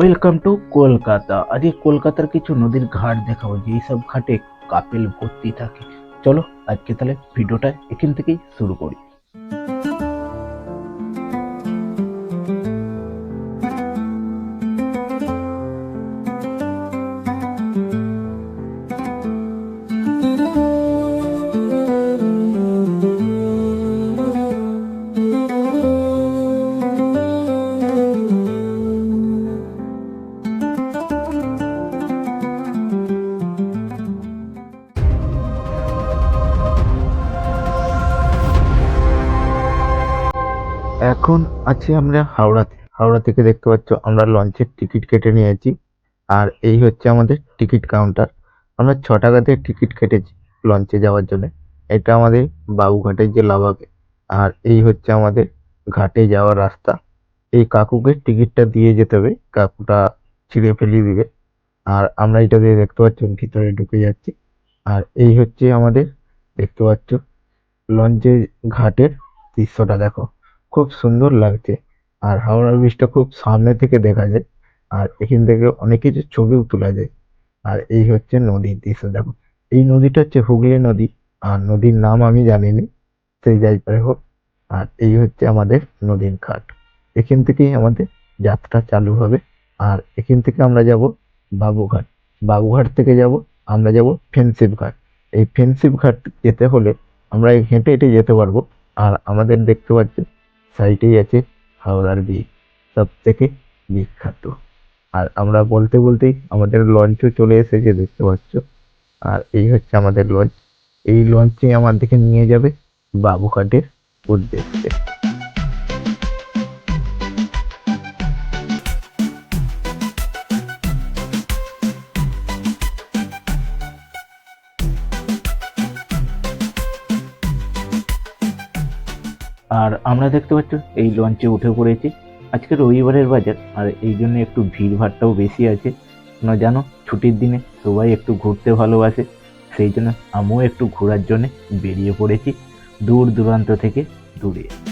Welcome to Kolkata আজকে কলকাতার কিছু নদীর ঘাট দেখাবো, যেই সব ঘাটে কাপেল ভর্তি থাকে। চলো, আজকে তাহলে ভিডিওটা এখান থেকেই শুরু করি। এখন আছি আমরা হাওড়াতে। হাওড়া থেকে দেখতে পাচ্ছ আমরা লঞ্চের টিকিট কেটে নিয়েছি। আর এই হচ্ছে আমাদের টিকিট কাউন্টার। আমরা ছ টাকা দিয়ে টিকিট কেটেছি লঞ্চে যাওয়ার জন্য। এটা আমাদের বাবুঘাটের যে লাভাবে আর এই হচ্ছে আমাদের ঘাটে যাওয়ার রাস্তা। এই কাকুকে টিকিটটা দিয়ে যেতে হবে। কাকুটা ছিঁড়ে ফেলিয়ে দিবে। আর আমরা এটা দিয়ে দেখতে পাচ্ছি ভিতরে ঢুকে যাচ্ছি। আর এই হচ্ছে আমাদের দেখতে পাচ্ছ লঞ্চের ঘাটের দৃশ্যটা দেখো। খুব সুন্দর লাগছে। আর হাওড়া ব্রিজটা খুব সামনে থেকে দেখা যায়, আর এখান থেকে অনেক কিছু ছবিও তোলা যায়। আর এই হচ্ছে নদীর দৃশ্য, দেখো। এই নদীটা হচ্ছে হুগলি নদী, আর নদীর নাম আমি জানিনি, সেই যাই পারে হোক। আর এই হচ্ছে আমাদের নদীর ঘাট। এখান থেকেই আমাদের যাত্রা চালু হবে। আর এখান থেকে আমরা যাব বাবুঘাট। বাবুঘাট থেকে যাব, আমরা যাব ফেন্সিপ ঘাট। এই ফেন্সিপ ঘাট যেতে হলে আমরা হেঁটে হেঁটে যেতে পারব। আর আমাদের দেখতে পাচ্ছি সাইডেই আছে হাওড়ার ব্রিজ সব থেকে বিখ্যাত। আর আমরা বলতে বলতেই আমাদের লঞ্চও চলে এসেছে, দেখতে পাচ্ছ। আর এই হচ্ছে আমাদের লঞ্চ এই লঞ্চে আমাদেরকে নিয়ে যাবে বাবুঘাটের উদ্দেশ্যে। আর আমরা দেখতে পাচ্ছ, এই লঞ্চে উঠে পড়েছি। আজকে রবিবারের বাজার, আর এই জন্য একটু ভিড়ভাড়টাও বেশি আছে। না জানো, ছুটির দিনে সবাই একটু ঘুরতে ভালোবাসে। সেই জন্য আমিও একটু ঘোরার জন্যে বেরিয়ে পড়েছি দূর দূরান্ত থেকে দূরে।